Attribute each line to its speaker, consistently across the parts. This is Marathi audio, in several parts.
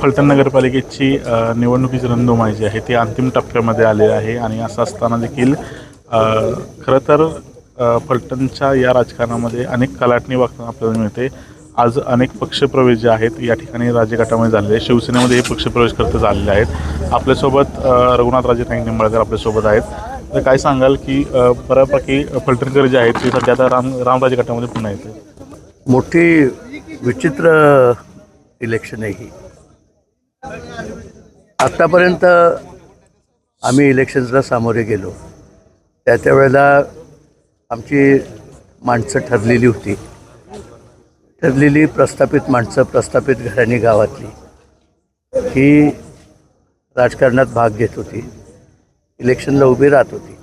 Speaker 1: फलटण नगरपालिकेची निवडणुकीची रणधुमाळी जी आहे ती अंतिम टप्प्यामध्ये आलेली आहे आणि असं असताना देखील खरं तर फलटणच्या या राजकारणामध्ये अनेक कलाटणी वागताना आपल्याला मिळते. आज अनेक पक्षप्रवेश जे आहेत या ठिकाणी राज्यघाटामध्ये झालेले आहेत. शिवसेनेमध्ये हे पक्षप्रवेश करत झालेले आहेत. आपल्यासोबत अ, रघुनाथराजे नाईक निंबाळकर आपल्यासोबत आहेत. तर काय सांगाल की बऱ्यापैकी फलटणकर जे आहेत ते सध्या आता राम रामराजे गटामध्ये पुन्हा येते
Speaker 2: मोठी विचित्र इलेक्शन आहे ही. आत्तापर्यंत आम्ही इलेक्शन्सला सामोरे गेलो. त्या त्या वेळेला आमची माणसं ठरलेली होती. ठरलेली प्रस्थापित माणसं प्रस्थापित घराणी गावातली. ही राजकारणात भाग घेत होती. इलेक्शनला उभी राहत होती.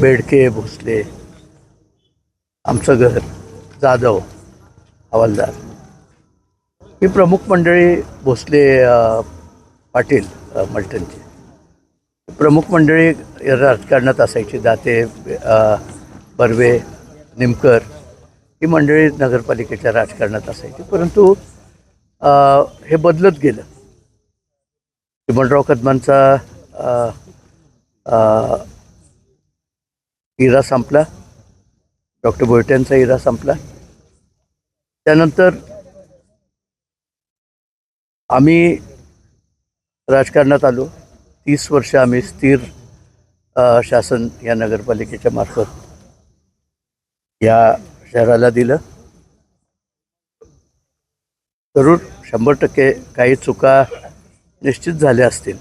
Speaker 2: बेडके भोसले आमचं घर जाधव हवालदार. ही प्रमुख मंडळी भोसले पाटील मल्टनची प्रमुख मंडळी राजकारणात असायची दाते बर्वे निमकर ही मंडळी नगरपालिकेच्या राजकारणात असायची. परंतु हे बदलत गेलं. चिमणराव कदमांचा इरा संपला. डॉक्टर बोयट्यांचा इरा संपला. त्यानंतर आम्ही राजकारणात आलो. तीस वर्ष आम्ही स्थिर शासन या नगरपालिकेच्या मार्फत या शहराला दिलं. जरूर शंभर टक्के काही चुका निश्चित झाल्या असतील.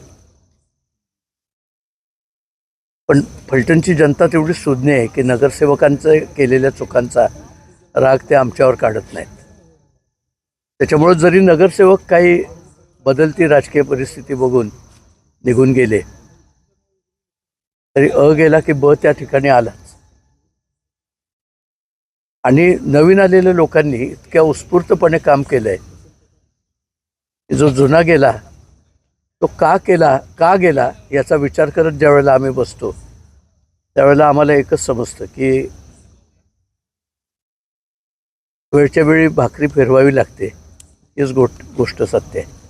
Speaker 2: पण फलटणची जनता तेवढी सुज्ञ आहे की नगरसेवकांचं केलेल्या चुकांचा राग ते आमच्यावर काढत नाहीत. त्याच्यामुळं जरी नगरसेवक काही बदलती राजकीय परिस्थिती बघून निघून गेले. तरी अ गेला की ब त्या ठिकाणी आलाच. आणि नवीन आलेल्या लोकांनी इतक्या उत्स्फूर्तपणे काम केलंय. जो जुना गेला तो का केला का गेला याचा विचार करत ज्यावेळेला आम्ही बसतो त्यावेळेला आम्हाला एकच समजतं की वेळच्या वेळी भाकरी फिरवावी लागते हीच गोष्ट गोष्ट सत्य आहे.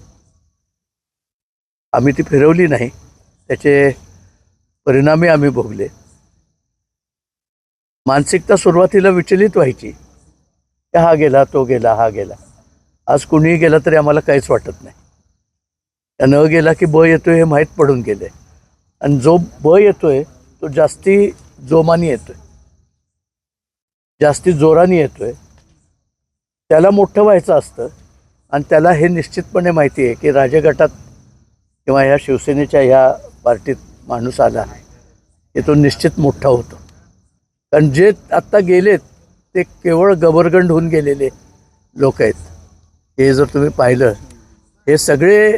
Speaker 2: आम्ही ती फिरवली नाही. त्याचे परिणामी आम्ही भोगले. मानसिकता सुरुवातीला विचलित व्हायची. की हा गेला तो गेला हा गेला. आज कुणीही गेला तरी आम्हाला काहीच वाटत नाही. त्या न गेला की ब येतोय हे माहीत पडून गेले. आणि जो ब येतोय तो जास्ती जोमाने येतोय. जास्ती जोराने येतोय. त्याला मोठं व्हायचं असतं. आणि त्याला हे निश्चितपणे माहिती आहे की राजगटात किंवा ह्या शिवसेनेच्या ह्या पार्टीत माणूस आला की तो निश्चित मोठा होतो. कारण जे आत्ता गेलेत ते केवळ गबरगंड होऊन गेलेले लोक आहेत. हे जर तुम्ही पाहिलं हे सगळे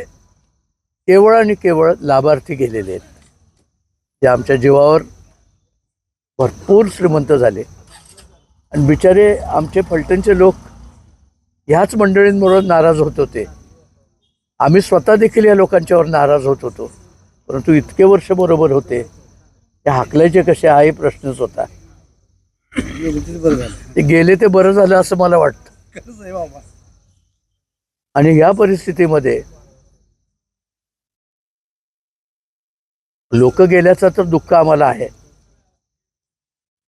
Speaker 2: केवळ आणि केवळ लाभार्थी गेलेले आहेत. जे आमच्या जीवावर भरपूर श्रीमंत झाले. आणि बिचारे आमचे फलटणचे लोक ह्याच मंडळींबरोबर नाराज होत होते. आम्ही स्वतः देखील या लोकांच्यावर नाराज होत होतो. परंतु इतके वर्ष बरोबर होते ते हाकलायचे कसे हा प्रश्नच होता ते गेले ते बरं झालं असं मला वाटतं. आणि या परिस्थितीमध्ये लोक गेल्याचा तर दुःख आम्हाला आहे.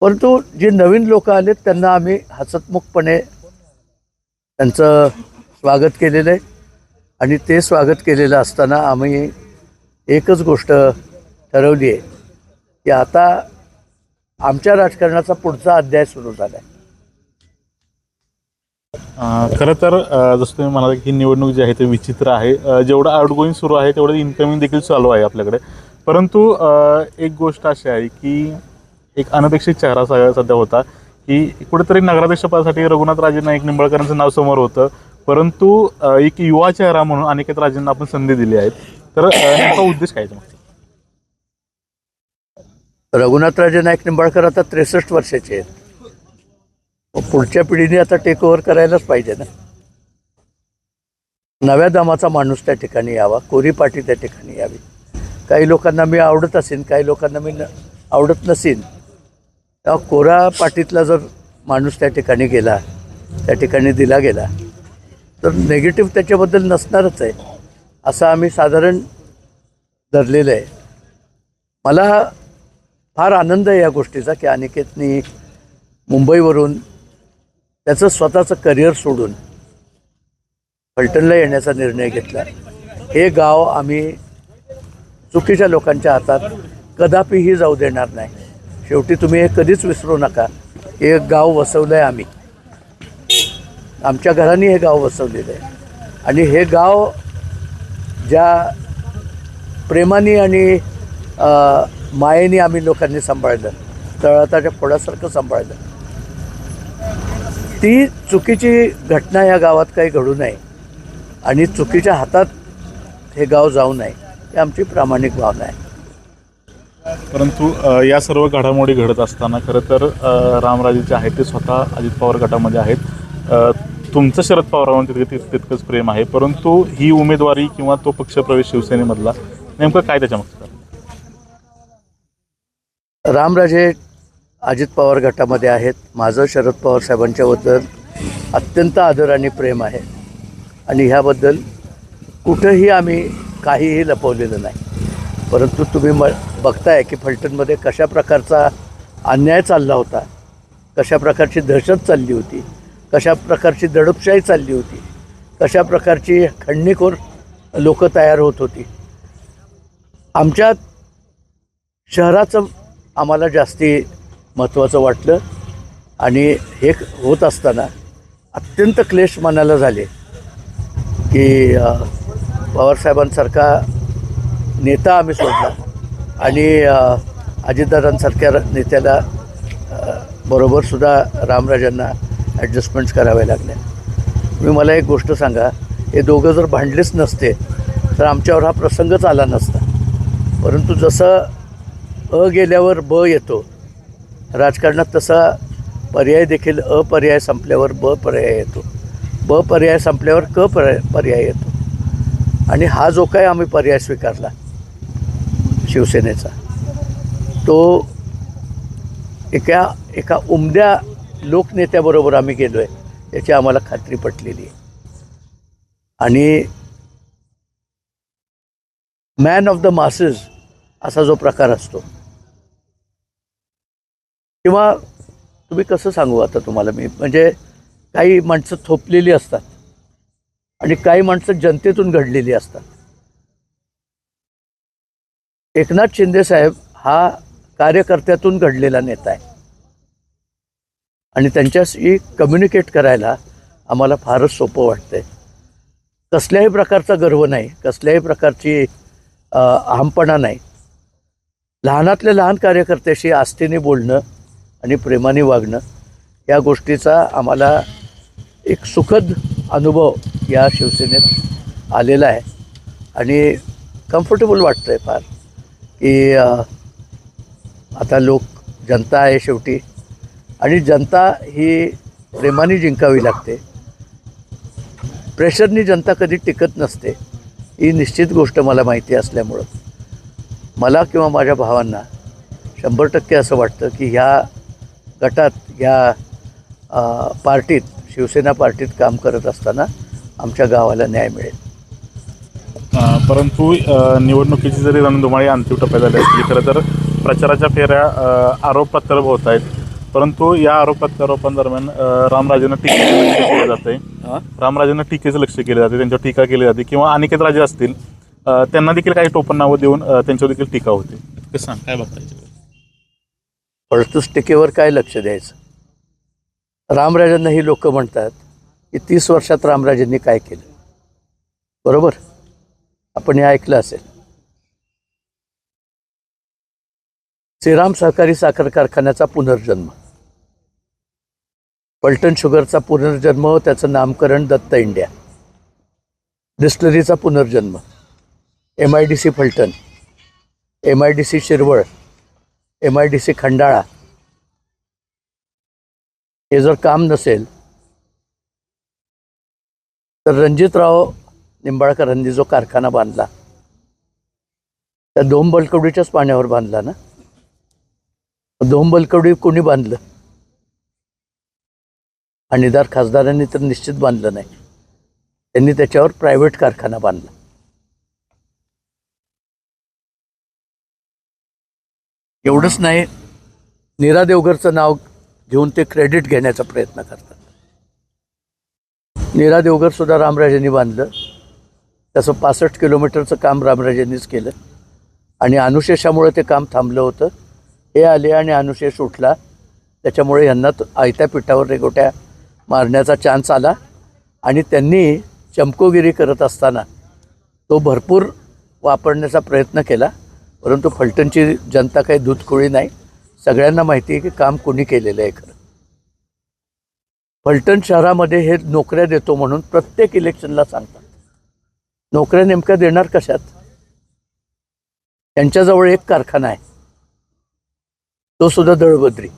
Speaker 2: परंतु जे नवीन लोक आलेत त्यांना आम्ही हसतमुखपणे त्यांचं स्वागत केलेलं आहे. आणि ते स्वागत केलेलं असताना आम्ही एकच गोष्ट ठरवली आहे की आता आमच्या राजकारणाचा पुढचा अध्याय सुरू झाला आहे
Speaker 1: खरं तर जसं तुम्ही म्हणाला की निवडणूक जी आहे ते विचित्र आहे. जेवढं आउटगोईंग सुरू आहे तेवढं इन्कमिंग देखील चालू आहे आपल्याकडे. परंतु एक गोष्ट अशी आहे की एक अनपेक्षित चेहरा सध्या होता की कुठेतरी नगराध्यक्षपदासाठी रघुनाथ राजे नाईक निंबाळकरांचं नाव समोर होतं. परंतु एक युवा चेहरा म्हणून अनिकेत राजेंना आपण संधी दिली आहे तर नेमका उद्देश काय आहे
Speaker 2: रघुनाथराजे नाईक निंबाळकर आता त्रेसष्ट वर्षाचे आहेत. पुढच्या पिढीने आता टेक ओव्हर करायलाच पाहिजे ना. नव्या दमाचा माणूस त्या ठिकाणी यावा कोरी पाठी त्या ठिकाणी यावी. काही लोकांना मी आवडत असेन काही लोकांना मी न आवडत नसेन तेव्हा कोरा पाटीतला जर माणूस त्या ठिकाणी गेला त्या ठिकाणी दिला गेला तर नेगेटिव्ह त्याच्याबद्दल नसणारच आहे. असं आम्ही साधारण धरलेलं आहे. मला फार आनंद आहे या गोष्टीचा की अनिकेतनी मुंबईवरून त्याचं स्वतःचं करिअर सोडून फलटणला येण्याचा निर्णय घेतला. हे गाव आम्ही चुकीच्या लोकांच्या हातात कदापिही जाऊ देणार नाही. शेवटी तुम्ही हे कधीच विसरू नका. हे गाव वसवलं आहे आम्ही. आमच्या घरांनी हे गाव वसवलेलं आहे. आणि हे गाव ज्या प्रेमाने आणि मायेने आम्ही लोकांनी सांभाळलं तळाताच्या फोडासारखं सांभाळलं ती चुकीची घटना या गावात काही घडू नये आणि चुकीच्या हातात हे गाव जाऊ नये ही आमची प्रामाणिक भावना आहे.
Speaker 1: परंतु या सर्व घडामोडी घडत असताना खरं तर रामराजेचे रामराजे जे आहेत ते स्वतः अजित पवार गटामध्ये आहेत. तुमचं शरद पवारांवर तितकं तितकंच प्रेम आहे परंतु ही उमेदवारी किंवा तो पक्षप्रवेश शिवसेनेमधला नेमकं काय त्याच्यामागचं कारण?
Speaker 2: रामराजे अजित पवार गटामध्ये आहेत. माझं शरद पवार साहेबांच्याबद्दल अत्यंत आदर आणि प्रेम आहे. आणि ह्याबद्दल कुठंही आम्ही काहीही लपवलेलं नाही. परंतु तुम्ही म बघताय की फलटणमध्ये कशा प्रकारचा अन्याय चालला होता. कशा प्रकारची दहशत चालली होती. कशा प्रकारची दडपशाही चालली होती कशा प्रकारची खंडणीखोर लोक तयार होत होती. आमच्या शहराचं आम्हाला जास्ती महत्त्वाचं वाटलं आणि हे होत असताना अत्यंत क्लेश मनाला झाले की पवारसाहेबांसारखा नेता आम्ही सोडला आणि अजितदादांसारख्या नेत्याला बरोबरसुद्धा रामराजांना ॲडजस्टमेंट्स कराव्या लागल्या तुम्ही मला एक गोष्ट सांगा हे दोघं जर भांडलेच नसते तर आमच्यावर हा प्रसंगच आला नसता. परंतु जसं अ गेल्यावर ब येतो राजकारणात तसा पर्याय देखील अपर्याय संपल्यावर ब पर्याय येतो. ब पर्याय संपल्यावर क पर्याय पर्याय येतो. आणि हा जो काय आम्ही पर्याय स्वीकारला शिवसेनेचा तो एका एका उमद्या लोकनेत्याबरोबर आम्ही गेलो आहे याची आम्हाला खात्री पटलेली आहे. आणि मॅन ऑफ द मासेस असा जो प्रकार असतो किंवा तुम्ही कसं सांगू आता तुम्हाला मी? म्हणजे काही माणसं थोपलेली असतात आणि काही माणसं जनतेतून घडलेली असतात. एकनाथ शिंदे साहेब हा कार्यकर्त्यातून घडलेला नेता आहे. आणि त्यांच्याशी कम्युनिकेट करायला आम्हाला फारच सोपं वाटतं आहे कसल्याही प्रकारचा गर्व नाही कसल्याही प्रकारची अहमपणा नाही. लहानातल्या लहान कार्यकर्त्याशी आस्थेने बोलणं आणि प्रेमाने वागणं या गोष्टीचा आम्हाला एक सुखद अनुभव या शिवसेनेत आलेला आहे. आणि कम्फर्टेबल वाटतं आहे फार की आता लोक जनता आहे शेवटी. आणि जनता ही प्रेमाने जिंकावी लागते. प्रेशरनी जनता कधी टिकत नसते ही निश्चित गोष्ट मला माहिती असल्यामुळं. मला किंवा माझ्या भावांना शंभर टक्के असं वाटतं की ह्या गटात ह्या पार्टीत शिवसेना पार्टीत काम करत असताना आमच्या गावाला न्याय मिळेल.
Speaker 1: परंतु निवडणुकीची जरी रणधुमाळी अंतिम टप्प्यात झाली असली खरं तर प्रचाराच्या फेऱ्या अ, आरोप प्रत्यारोप होत आहेत. परंतु या आरोप प्रत्यारोपांदरम्यान अ, रामराजेंना टीकेचं लक्ष केलं जाते रामराजेंना टीकेचं लक्ष केलं जाते त्यांच्यावर टीका केली जाते किंवा अनिकेत राजे असतील अ, त्यांना देखील काही टोपण नावं देऊन अ, त्यांच्यावर देखील टीका होते. सांग काय बघता याच्यावर?
Speaker 2: फळतूस टीकेवर काय लक्ष द्यायचं? रामराजांना ही लोक म्हणतात की तीस वर्षात रामराजांनी काय केलं? बरोबर? आपण हे ऐकलं असेल. श्रीराम सहकारी साखर कारखान्याचा पुनर्जन्म. पल्टन शुगरचा पुनर्जन्म त्याचं नामकरण दत्त इंडिया. डिस्टलरीचा पुनर्जन्म M I D C Phaltan M I D C Shirwal M I D C Khandala. हे जर काम नसेल तर रणजितराव निंबाळकरांनी जो कारखाना बांधला त्या दोन बलकवडीच्याच पाण्यावर बांधला ना? दोन बलकवडी कोणी बांधलं? आणीदार खासदारांनी तर निश्चित बांधलं नाही. त्यांनी त्याच्यावर प्रायव्हेट कारखाना बांधला. एवढंच नाही नीरा देवगरचं नाव घेऊन ते क्रेडिट घेण्याचा प्रयत्न करतात. नीरा देवघर सुद्धा रामराजेंनी बांधलं. त्याचं पासष्ट किलोमीटरचं काम रामराजेंनीच केलं. आणि अनुशेषामुळे ते काम थांबलं होतं. हे आले आणि अनुशेष उठला. त्याच्यामुळे यांना आयत्या पिठावर रेगोट्या मारण्याचा चान्स आला आणि त्यांनी चमकोगिरी करत असताना तो भरपूर वापरण्याचा प्रयत्न केला परंतु फलटणची जनता काही दूधखोळी नाही. सगळ्यांना माहिती आहे की काम कोणी केलेलं आहे खरं. फलटण शहरामध्ये हे नोकऱ्या देतो म्हणून प्रत्येक इलेक्शनला सांगतात. नोकऱ्या नेमक्या देणार कशात? त्यांच्याजवळ एक कारखाना आहे. तो सुद्धा दळबद्री.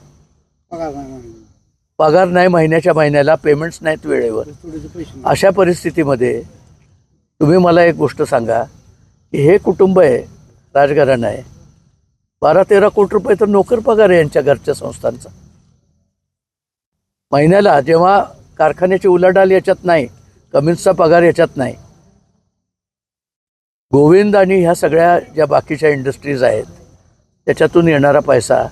Speaker 3: पगार नाही
Speaker 2: महिन्याच्या महिन्याला पेमेंट्स नाहीत वेळेवर. अशा परिस्थितीमध्ये तुम्ही मला एक गोष्ट सांगा की हे कुटुंब आहे राजकारण आहे. बारा तेरा कोटी रुपये तर नोकर पगार आहे यांच्या घरच्या संस्थांचा. महिन्याला जेव्हा कारखान्याची उलाढाल याच्यात नाही कमिन्सचा पगार याच्यात नाही गोविंद आणि ह्या सगळ्या ज्या बाकीच्या इंडस्ट्रीज आहेत त्याच्यातून येणारा पैसा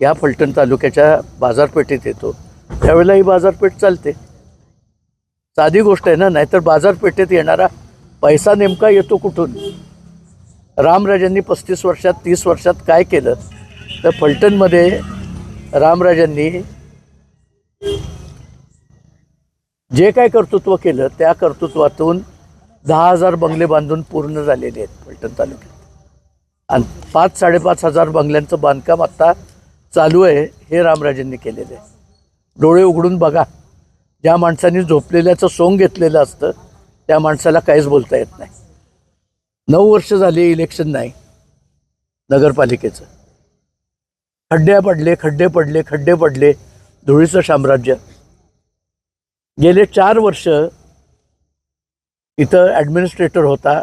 Speaker 2: या फलटण तालुक्याच्या बाजारपेठेत येतो. त्यावेळेला ही बाजारपेठ चालते. साधी गोष्ट आहे ना नाहीतर बाजारपेठेत येणारा पैसा नेमका येतो कुठून? रामराजांनी पस्तीस वर्षात तीस वर्षात काय केलं? तर फलटणमध्ये रामराजांनी जे काय कर्तृत्व केलं त्या कर्तृत्वातून दहा हजार बंगले बांधून पूर्ण झालेले आहेत फलटण तालुक्यात. आणि पाच साडेपाच हजार बंगल्यांचं बांधकाम आत्ता चालू आहे हे रामराजांनी केलेलं आहे. डोळे उघडून बघा. ज्या माणसाने झोपलेल्याचं सोंग घेतलेलं असतं त्या माणसाला काहीच बोलता येत नाही. नऊ वर्ष झाली इलेक्शन नाही. नगरपालिकेचं. खड्डे पडले खड्डे पडले खड्डे पडले धुळीचं साम्राज्य. गेले चार वर्ष इथं ॲडमिनिस्ट्रेटर होता.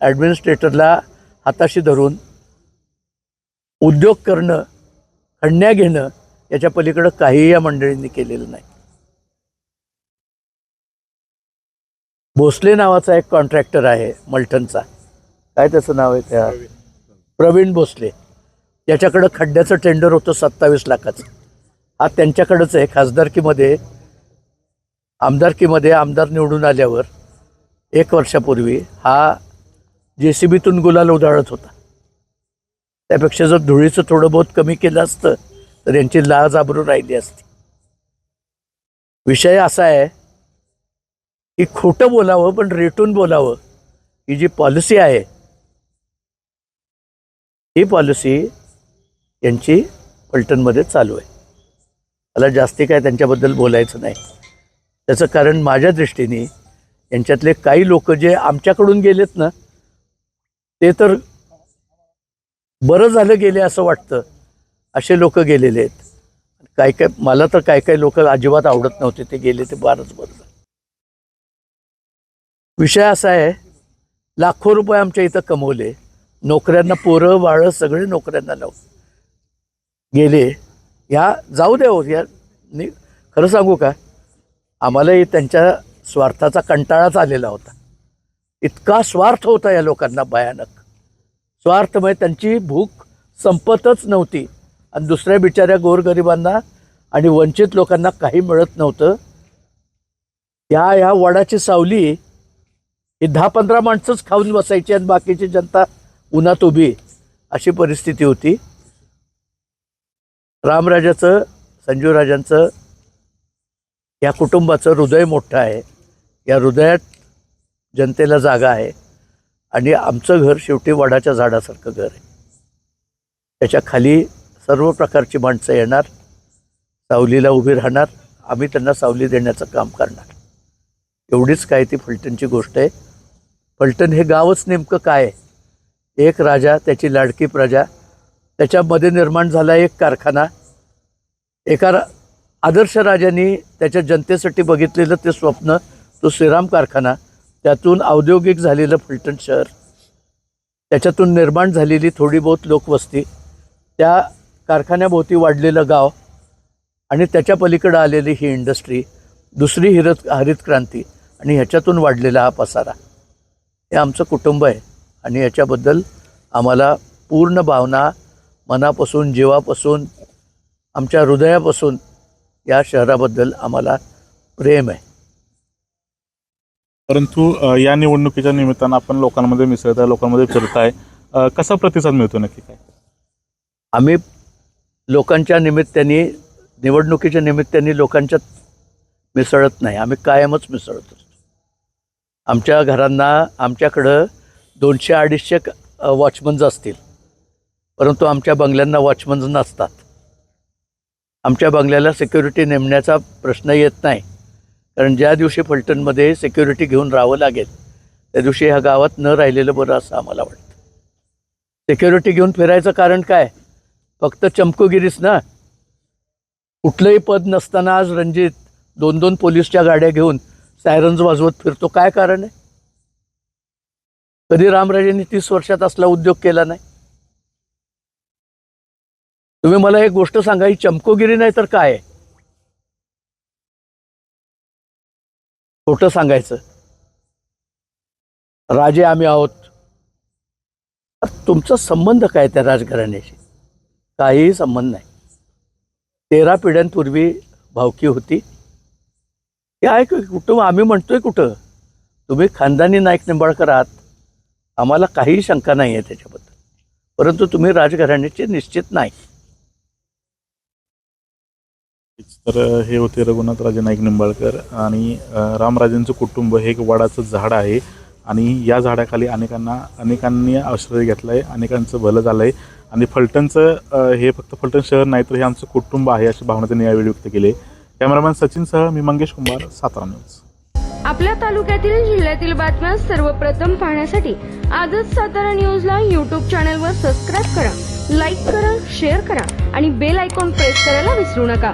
Speaker 2: ॲडमिनिस्ट्रेटरला हाताशी धरून उद्योग करणं खंड्या घेणं याच्या पलीकडं काहीही या मंडळींनी केलेलं नाही. भोसले नावाचा एक कॉन्ट्रॅक्टर आहे मलठणचा काय त्याचं नाव आहे त्या? प्रवीण भोसले. याच्याकडं खड्ड्याचं टेंडर होतं सत्तावीस लाखाचं. हा त्यांच्याकडंच आहे खासदारकीमध्ये. आमदारकीमध्ये आमदार निवडून आल्यावर एक वर्षापूर्वी हा जे सी बीतून गुलाल उधाळत होता. त्यापेक्षा जर धुळीचं थोडं बहुत कमी केलं असतं तर यांची लाज आबरू राहिली असती. विषय असा आहे की खोटं बोलावं पण रेटून बोलावं ही जी पॉलिसी आहे ही पॉलिसी यांची फलटणमध्ये चालू आहे. मला जास्ती काय त्यांच्याबद्दल बोलायचं नाही. त्याचं कारण माझ्या दृष्टीने यांच्यातले काही लोक जे आमच्याकडून गेलेत ना ते तर बरं झालं गेले असं वाटतं. असे लोक गेलेले आहेत. काय काय मला तर काय काय लोक अजिबात आवडत नव्हते ते गेले ते फारच बरं विषय असा आहे लाखो रुपये आमच्या इथं कमवले. नोकऱ्यांना पोरं बाळं सगळे नोकऱ्यांना लाव गेले. ह्या जाऊ द्या हो या खरं सांगू का? आम्हालाही त्यांच्या स्वार्थाचा कंटाळाच आलेला होता. इतका स्वार्थ होता या लोकांना भयानक. स्वार्थमय म्हणजे त्यांची भूक संपतच नव्हती. आणि दुसऱ्या बिचाऱ्या गोरगरिबांना आणि वंचित लोकांना काही मिळत नव्हतं. या ह्या वडाची सावली ही दहा पंधरा माणसंच खाऊन बसायची आणि बाकीची जनता उन्हात उभी अशी परिस्थिती होती. रामराजाचं संजूराजांचं या कुटुंबाचं हृदय मोठं आहे. या हृदयात जनतेला जागा आहे. आणि आमचं घर शेवटी वडाच्या झाडासारखं घर आहे. त्याच्याखाली सर्व प्रकारची माणसं येणार सावलीला उभी राहणार आम्ही त्यांना सावली देण्याचं काम करणार. एवढीच काय ती फलटणची गोष्ट आहे. फलटण हे गावच नेमकं काय आहे? एक राजा त्याची लाडकी प्रजा त्याच्यामध्ये निर्माण झाला एक कारखाना. एका रा आदर्श राजांनी त्याच्या जनतेसाठी बघितलेलं ते स्वप्न तो श्रीराम कारखाना त्यातून औद्योगिक झालेलं फलटण शहर त्याच्यातून निर्माण झालेली थोडी बहुत लोकवस्ती त्या कारखान्याभोवती वाढलेलं गाव आणि त्याच्या पलीकडं आलेली ही इंडस्ट्री दुसरी हिरत हरित क्रांती आणि ह्याच्यातून वाढलेला हा पसारा. हे आमचं कुटुंब आहे आणि याच्याबद्दल आम्हाला पूर्ण भावना मनापासून जीवापासून आमच्या हृदयापासून या शहराबद्दल आम्हाला प्रेम आहे.
Speaker 1: परंतु अ, या निवडणुकीच्या निमित्तानं आपण लोकांमध्ये मिसळताय लोकांमध्ये फिरताय अ, कसा प्रतिसाद मिळतो नक्की काय?
Speaker 2: आम्ही लोकांच्या निमित्ताने निवडणुकीच्या निमित्ताने लोकांच्यात मिसळत नाही. आम्ही कायमच मिसळत असतो. आमच्या घरांना आमच्याकडं दोनशे अडीचशे वॉचमन्स असतील. परंतु आमच्या बंगल्यांना वॉचमन्स नसतात. आमच्या बंगल्याला सिक्युरिटी नेमण्याचा प्रश्न येत नाही. कारण ज्या दिवशी फलटणमध्ये सिक्युरिटी घेऊन राहावं लागेल त्या दिवशी ह्या गावात न राहिलेलं बरं असं आम्हाला वाटतं. सिक्युरिटी घेऊन फिरायचं कारण काय? फक्त चमकोगिरीच ना. कुठलंही पद नसताना आज रणजित दोन दोन पोलीसच्या गाड्या घेऊन सायरन्स वाजवत फिरतो. काय कारण आहे? कधी रामराजेंनी तीस वर्षात असला उद्योग केला नाही? तुम्ही मला एक गोष्ट सांगा ही चमकोगिरी नाही तर काय आहे? खोटं सांगायचं. राजे आम्ही आहोत. तुमचा संबंध काय त्या राजघराण्याशी? काहीही संबंध नाही. तेरा पिढ्यांपूर्वी भावकी होती. हे आहे कुटुंब आम्ही म्हणतोय कुठं? तुम्ही खानदानी नाईक निंबाळकर आहात. आम्हाला काहीही शंका नाही आहे त्याच्याबद्दल. परंतु तुम्ही राजघराण्याचे निश्चित नाही.
Speaker 1: तर हे होते रघुनाथ राजे नाईक निंबाळकर आणि रामराजेंचं कुटुंब हे एक वडाचं झाड आहे. आणि या झाडाखाली अनेकांना अनेकांनी आश्रय घेतला आहे अनेकांचं भलं झालं आहे आणि फलटणचं हे फक्त फलटण शहर नाही तर हे आमचं कुटुंब आहे अशी भावना त्यांनी यावेळी व्यक्त केली. आहे कॅमेरामॅन सचिनसह मी मंगेश कुमार सातारा न्यूज.
Speaker 4: आपल्या तालुक्यातील जिल्ह्यातील बातम्या सर्वप्रथम पाहण्यासाठी आजच सातारा न्यूजला यूट्यूब चॅनलवर सबस्क्राईब करा लाईक करा शेअर करा आणि बेल आयकॉन प्रेस करायला विसरू नका.